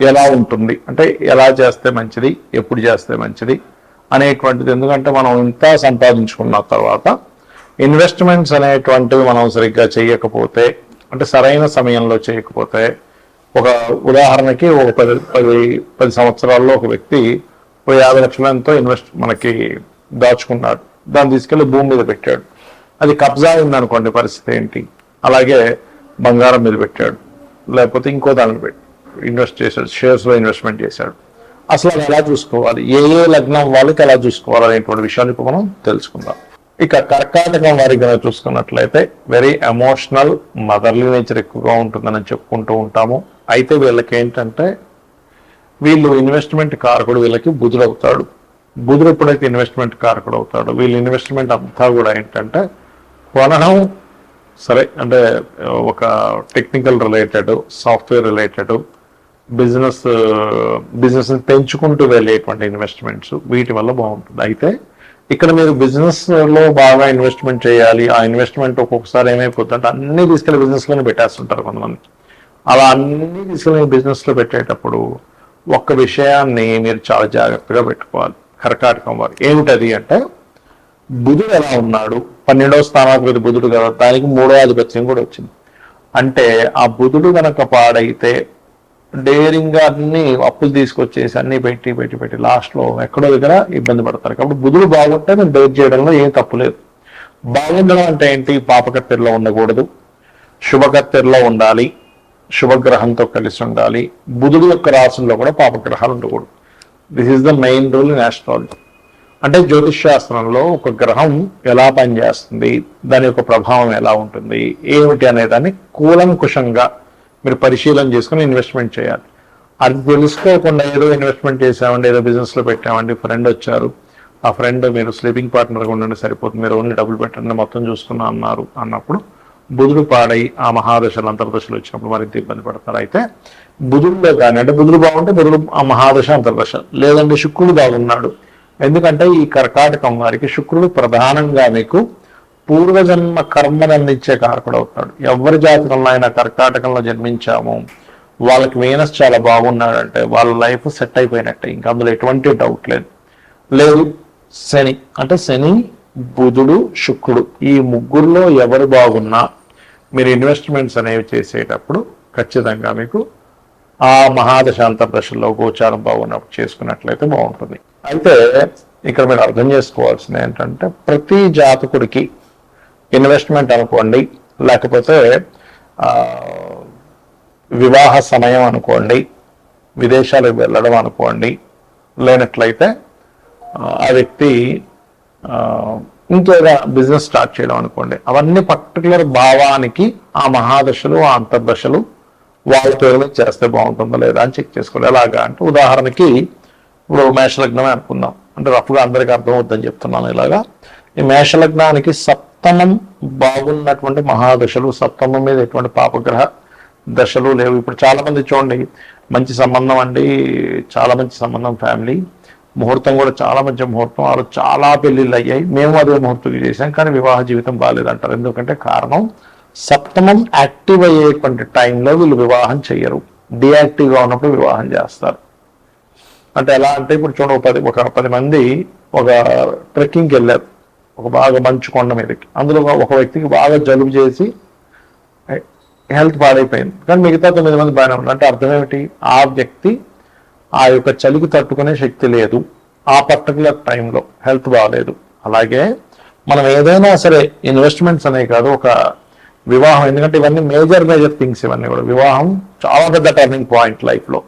ఎలా ఉంటుంది? అంటే ఎలా చేస్తే మంచిది? ఎప్పుడు చేస్తే మంచిది? అనేటువంటిది. ఎందుకంటే మనం ఇంత సంపాదించుకున్న తర్వాత ఇన్వెస్ట్మెంట్స్ అనేటువంటివి మనం సరిగ్గా చేయకపోతే అంటే సరైన సమయంలో చేయకపోతే ఒక ఉదాహరణకి ఒక పది పది పది సంవత్సరాల్లో ఒక వ్యక్తి ఒక యాభై లక్షల ఎంతో ఇన్వెస్ట్ మనకి దాచుకున్నాడు. దాన్ని తీసుకెళ్ళి భూమి మీద పెట్టాడు. అది కబ్జా అయిందనుకోండి పరిస్థితి ఏంటి? అలాగే బంగారం మీద పెట్టాడు. లేకపోతే ఇంకో దానిలో పెట్టాడు. ఇన్వెస్ట్ చేశాడు షేర్స్లో ఇన్వెస్ట్మెంట్ చేశాడు. అసలు అది ఎలా చూసుకోవాలి? ఏ ఏ లగ్నం వాళ్ళకి ఎలా చూసుకోవాలి అనేటువంటి విషయాన్ని ఇప్పుడు మనం తెలుసుకుందాం. ఇక కర్కాటకం వారికి కనుక చూసుకున్నట్లయితే వెరీ ఎమోషనల్ మదర్లీ నేచర్ ఎక్కువగా ఉంటుందని చెప్పుకుంటూ ఉంటాము. అయితే వీళ్ళకి ఏంటంటే వీళ్ళు ఇన్వెస్ట్మెంట్ కారకుడు వీళ్ళకి బుధుడు అవుతాడు. బుధుడు ఎప్పుడైతే ఇన్వెస్ట్మెంట్ కారకుడు అవుతాడు వీళ్ళ ఇన్వెస్ట్మెంట్ అంతా కూడా ఏంటంటే కొనడం సరే అంటే ఒక technical related software related business బిజినెస్ని uh, పెంచుకుంటూ వెళ్ళేటువంటి ఇన్వెస్ట్మెంట్స్ వీటి వల్ల బాగుంటుంది. అయితే ఇక్కడ మీరు బిజినెస్లో బాగా ఇన్వెస్ట్మెంట్ చేయాలి ఆ ఇన్వెస్ట్మెంట్ ఒక్కొక్కసారి ఏమైపోతుంది అంటే అన్ని తీసుకెళ్ళి బిజినెస్లోనే పెట్టేస్తుంటారు కొంతమంది. అలా అన్ని తీసుకెళ్ళి బిజినెస్లో పెట్టేటప్పుడు ఒక్క విషయాన్ని మీరు చాలా జాగ్రత్తగా పెట్టుకోవాలి. కర్కాటకం వారు. ఏమిటది అంటే బుధుడు ఎలా ఉన్నాడు? పన్నెండవ స్థానాధిపతి బుధుడు కదా? దానికి మూడో ఆధిపత్యం కూడా వచ్చింది. అంటే ఆ బుధుడు గనక పాడైతే డేరింగ్గా అన్ని అప్పులు తీసుకొచ్చేసి అన్ని పెట్టి పెట్టి పెట్టి లాస్ట్లో ఎక్కడో దగ్గర ఇబ్బంది పడతారు. కాబట్టి బుధుడు బాగుంటే నేను డేట్ చేయడంలో ఏం తప్పు లేదు. బాగుండడం అంటే ఏంటి? పాపకత్తెరలో ఉండకూడదు. శుభకత్తెరలో ఉండాలి. శుభగ్రహంతో కలిసి ఉండాలి. బుధుడు యొక్క రాశుల్లో కూడా పాపగ్రహాలు ఉండకూడదు. This is the main rule in astrology అంటే జ్యోతిష్ శాస్త్రంలో ఒక గ్రహం ఎలా పనిచేస్తుంది? దాని యొక్క ప్రభావం ఎలా ఉంటుంది? ఏమిటి అనే దాన్ని కూలంకుషంగా మీరు పరిశీలన చేసుకుని ఇన్వెస్ట్మెంట్ చేయాలి. అది తెలుసుకోకుండా ఏదో ఇన్వెస్ట్మెంట్ చేసామండి ఏదో బిజినెస్లో పెట్టామండి ఫ్రెండ్ వచ్చారు. ఆ ఫ్రెండ్ మీరు స్లీపింగ్ పార్ట్నర్గా ఉండండి సరిపోతుంది. మీరు ఓన్లీ డబ్బులు పెట్టండి మొత్తం చూసుకున్నా అన్నారు. అన్నప్పుడు బుధుడు పాడై ఆ మహాదశలు అంతర్దశలు వచ్చినప్పుడు మరింత ఇబ్బంది పడతారు. అయితే బుధుడిలో కానీ అంటే బుధుడు బాగుంటే బుధుడు ఆ మహాదశ అంతర్దశ. లేదంటే శుక్రుడు బాగున్నాడు. ఎందుకంటే ఈ కర్కాటకం వారికి శుక్రుడు ప్రధానంగా మీకు పూర్వజన్మ కర్మను అందించే కారకుడు అవుతాడు ఎవరి జాతకంలో అయినా కర్కాటకంలో జన్మించాము. వాళ్ళకి వీనస్ చాలా బాగున్నాడంటే వాళ్ళ లైఫ్ సెట్ అయిపోయినట్టే. ఇంకా అందులో ఎటువంటి డౌట్ లేదు. లేదు శని. అంటే శని బుధుడు శుక్రుడు. ఈ ముగ్గురులో ఎవరు బాగున్నా మీరు ఇన్వెస్ట్మెంట్స్ అనేవి చేసేటప్పుడు ఖచ్చితంగా మీకు ఆ మహాదశాంత దశల్లో గోచారం బాగున్నప్పుడు చేసుకున్నట్లయితే బాగుంటుంది. అయితే ఇక్కడ మీరు అర్థం చేసుకోవాల్సింది ఏంటంటే ప్రతి జాతకుడికి ఇన్వెస్ట్మెంట్ అనుకోండి లేకపోతే వివాహ సమయం అనుకోండి విదేశాలకు వెళ్ళడం అనుకోండి లేనట్లయితే ఆ, వ్యక్తి ఇంకేదా బిజినెస్ స్టార్ట్ చేయడం అనుకోండి. అవన్నీ పర్టికులర్ భావానికి ఆ మహాదశలు ఆ అంతర్దశలు వాళ్ళ పేరు చేస్తే బాగుంటుందో లేదా అని చెక్ చేసుకోవాలి. ఎలాగా అంటే ఉదాహరణకి ఇప్పుడు మేషలగ్నమే అనుకుందాం. అంటే రఫ్గా అందరికీ అర్థం అవుతుందని చెప్తున్నాను ఇలాగా. ఈ మేషలగ్నానికి సప్తమం బాగున్నటువంటి మహాదశలు సప్తమం మీద ఎటువంటి పాపగ్రహ దశలు లేవు. ఇప్పుడు చాలా మంది చూడండి మంచి సంబంధం అండి చాలా మంచి సంబంధం ఫ్యామిలీ. ముహూర్తం కూడా చాలా మంచి ముహూర్తం. వాళ్ళు చాలా పెళ్ళిళ్ళు అయ్యాయి. మేము అదే ముహూర్తం చేసాం కానీ వివాహ జీవితం బాగాలేదంటారు ఎందుకంటే కారణం సప్తమం యాక్టివ్ అయ్యేటువంటి టైంలో వీళ్ళు వివాహం చెయ్యరు. డియాక్టివ్గా ఉన్నప్పుడు వివాహం చేస్తారు. అంటే ఎలా అంటే ఇప్పుడు చూడండి ఒక పది ఒక పది మంది ఒక ట్రెక్కింగ్కి వెళ్ళారు. ఒక బాగా మంచు కొండ మీదకి. అందులో ఒక- వ్యక్తికి బాగా జలుబు చేసి హెల్త్ పాడైపోయింది. కానీ మిగతా తొమ్మిది మంది బాగానే ఉన్నారు. అంటే అర్థం ఏమిటి? ఆ వ్యక్తి ఆ యొక్క చలికి తట్టుకునే శక్తి లేదు. ఆ పర్టికులర్ టైంలో హెల్త్ బాగాలేదు. అలాగే మనం ఏదైనా సరే ఇన్వెస్ట్మెంట్స్ అనే కాదు ఒక వివాహం. ఎందుకంటే ఇవన్నీ మేజర్ మేజర్ థింగ్స్ ఇవన్నీ కూడా. వివాహం చాలా పెద్ద టర్నింగ్ పాయింట్ లైఫ్లో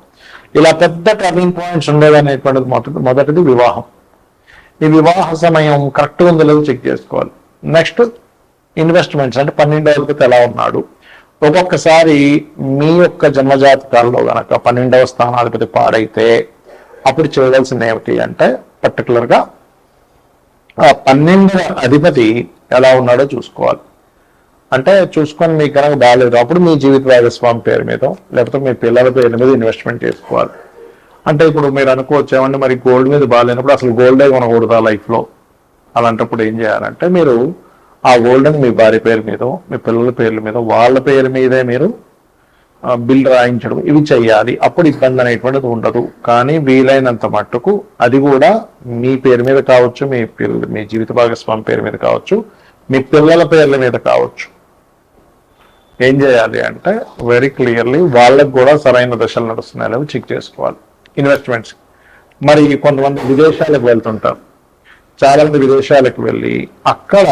ఇలా పెద్ద టర్నింగ్ పాయింట్స్ ఉండేదనేటువంటిది మొదటి మొదటిది వివాహం. ఈ వివాహ సమయం కరెక్ట్గా ఉందో లేదో చెక్ చేసుకోవాలి. నెక్స్ట్ ఇన్వెస్ట్మెంట్స్ అంటే పన్నెండవ తరగతి ఎలా ఉన్నాడు? ఒక్కొక్కసారి మీ యొక్క జన్మజాతకాల్లో గనక పన్నెండవ స్థానాధిపతి పాడైతే అప్పుడు చేయవలసింది ఏమిటి అంటే పర్టికులర్గా ఆ పన్నెండవ అధిపతి ఎలా ఉన్నాడో చూసుకోవాలి. అంటే చూసుకొని మీకు కనుక బాగాలేదు అప్పుడు మీ జీవిత భాగస్వామి పేరు మీద లేకపోతే మీ పిల్లల పేరు మీద ఇన్వెస్ట్మెంట్ చేసుకోవాలి. అంటే ఇప్పుడు మీరు అనుకోవచ్చు మరి గోల్డ్ మీద బాగాలేనప్పుడు అసలు గోల్డే కొనకూడదా లైఫ్లో అలాంటప్పుడు ఏం చేయాలంటే మీరు ఆ గోల్డ్ని మీ భార్య పేరు మీద మీ పిల్లల పేర్ల మీద వాళ్ళ పేరు మీదే మీరు బిల్ రాయించడం ఇవి చేయాలి అప్పుడు ఇబ్బంది అనేటువంటిది ఉండదు. కానీ వీలైనంత మట్టుకు అది కూడా మీ పేరు మీద కావచ్చు మీ పిల్ల మీ జీవిత భాగస్వామి పేరు మీద కావచ్చు మీ పిల్లల పేర్ల మీద కావచ్చు. ఏం చేయాలి అంటే వెరీ క్లియర్లీ వాళ్ళకు కూడా సరైన దశలు నడుస్తున్నాయి చెక్ చేసుకోవాలి. ఇన్వెస్ట్మెంట్స్ మరి కొంతమంది విదేశాలకు వెళ్తుంటారు. చాలా మంది విదేశాలకు వెళ్ళి అక్కడ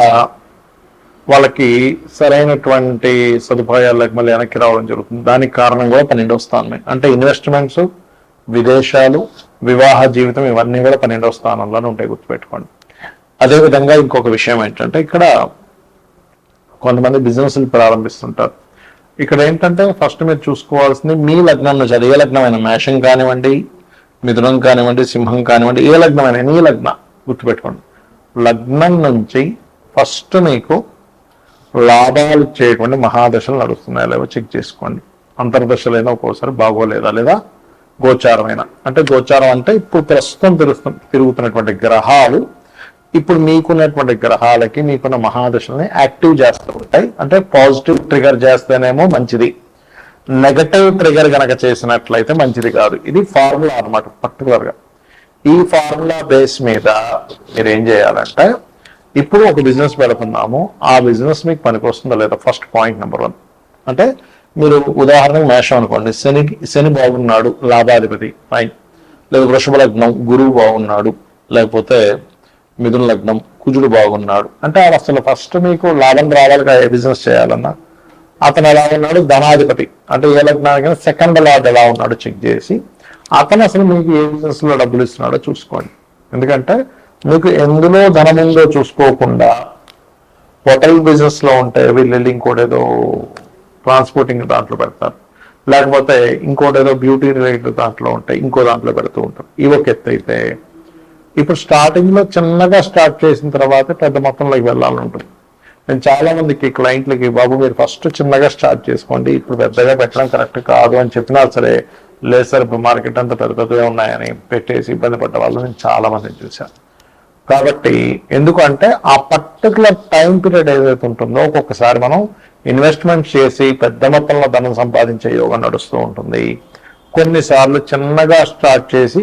వాళ్ళకి సరైనటువంటి సదుపాయాలకు మళ్ళీ వెనక్కి రావడం జరుగుతుంది. దానికి కారణం కూడా పన్నెండవ స్థానమే. అంటే ఇన్వెస్ట్మెంట్స్ విదేశాలు వివాహ జీవితం ఇవన్నీ కూడా పన్నెండవ స్థానంలోనే ఉంటాయి గుర్తుపెట్టుకోండి. అదేవిధంగా ఇంకొక విషయం ఏంటంటే ఇక్కడ కొంతమంది బిజినెస్లు ప్రారంభిస్తుంటారు. ఇక్కడ ఏంటంటే ఫస్ట్ మీరు చూసుకోవాల్సింది మీ లగ్నం నుంచి ఏ లగ్నమైన మేషం కానివ్వండి మిథునం కానివ్వండి సింహం కానివ్వండి ఏ లగ్నమైన నీ లగ్న గుర్తుపెట్టుకోండి. లగ్నం నుంచి ఫస్ట్ మీకు లాభాలు ఇచ్చేటువంటి మహాదశలు నడుస్తున్నాయా. లేవో చెక్ చేసుకోండి. అంతర్దశలైనా ఒక్కోసారి బాగోలేదా లేదా? గోచారమైన. అంటే గోచారం అంటే ఇప్పుడు ప్రస్తుతం తిరుగుతు తిరుగుతున్నటువంటి గ్రహాలు ఇప్పుడు మీకున్నటువంటి గ్రహాలకి మీకున్న మహాదశల్ని యాక్టివ్ చేస్తూ ఉంటాయి. అంటే పాజిటివ్ ట్రిగర్ చేస్తేనేమో మంచిది. నెగటివ్ ట్రిగర్ గనక చేసినట్లయితే మంచిది కాదు. ఇది ఫార్ములా అన్నమాట పర్టికులర్గా ఈ ఫార్ములా బేస్ మీద మీరు ఏం చేయాలంటే ఇప్పుడు ఒక బిజినెస్ పెడుతున్నాము. ఆ బిజినెస్ మీకు పనికొస్తుందో లేదా? First point number one. అంటే మీరు ఉదాహరణకు మేషం అనుకోండి. శని శని బాగున్నాడు లాభాధిపతి ఫైన్. లేదా వృషభ లగ్నం గురువు బాగున్నాడు లేకపోతే మిథున లగ్నం కుజుడు బాగున్నాడు. అంటే ఆడ అసలు ఫస్ట్ మీకు లాభం రావాలిగా ఏ బిజినెస్ చేయాలన్నా. అతను ఎలా ఉన్నాడు? ధనాధిపతి. అంటే ఏ లగ్నానికి సెకండ్ లార్డ్ ఎలా ఉన్నాడో చెక్ చేసి అతను అసలు మీకు ఏ బిజినెస్లో డబ్బులు ఇస్తున్నాడో చూసుకోండి. ఎందుకంటే మీకు ఎందులో ధనం ఉందో చూసుకోకుండా హోటల్ బిజినెస్లో ఉంటే వీళ్ళు వెళ్ళి ఇంకోటి ఏదో ట్రాన్స్పోర్టింగ్ దాంట్లో పెడతారు. లేకపోతే ఇంకోటి ఏదో బ్యూటీ రిలేటెడ్ దాంట్లో ఉంటాయి ఇంకో దాంట్లో పెడుతూ ఉంటారు. ఇవి ఒక ఎత్తు అయితే ఇప్పుడు స్టార్టింగ్లో చిన్నగా స్టార్ట్ చేసిన తర్వాత పెద్ద మొత్తంలోకి వెళ్ళాలని ఉంటుంది నేను చాలా మందికి క్లయింట్లకి బాబు మీరు ఫస్ట్ చిన్నగా స్టార్ట్ చేసుకోండి. ఇప్పుడు పెద్దగా పెట్టడం కరెక్ట్ కాదు అని చెప్పినా సరే లేదు సార్ ఇప్పుడు మార్కెట్ అంతా పెద్ద పెద్దగా ఉన్నాయని పెట్టేసి ఇబ్బంది పడ్డ వాళ్ళు నేను చాలా మందిని చూశాను. కాబట్టి ఎందుకంటే ఆ పర్టికులర్ టైం పీరియడ్ ఏదైతే ఉంటుందో ఒక్కొక్కసారి మనం ఇన్వెస్ట్మెంట్ చేసి పెద్ద మొత్తంలో ధనం సంపాదించే యోగం నడుస్తూ ఉంటుంది. కొన్నిసార్లు చిన్నగా స్టార్ట్ చేసి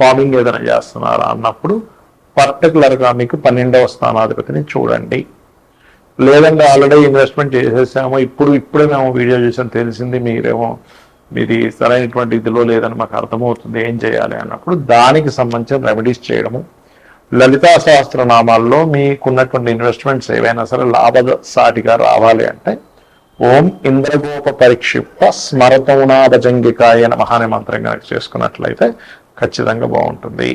ఫార్మింగ్ ఏదైనా చేస్తున్నారా అన్నప్పుడు పర్టికులర్గా మీకు పన్నెండవ స్థానాధిపతిని చూడండి. లేదంటే ఆల్రెడీ ఇన్వెస్ట్మెంట్ చేసేసాము ఇప్పుడు ఇప్పుడే మేము వీడియో చేసాం తెలిసింది మీరేమో మీది సరైనటువంటి ఇదిలో లేదని మాకు అర్థమవుతుంది ఏం చేయాలి అన్నప్పుడు దానికి సంబంధించిన రెమెడీస్ చేయడము. లలితా సహస్రనామాల్లో మీకున్నటువంటి ఇన్వెస్ట్మెంట్స్ ఏవైనా సరే లాభసాటిగా రావాలి అంటే ఓం ఇంద్రగోప పరిక్షిప్త స్మరతౌనాభజంగికాయ నమః అనే మంత్రం కనుక చేసుకున్నట్లయితే ఖచ్చితంగా బాగుంటుంది.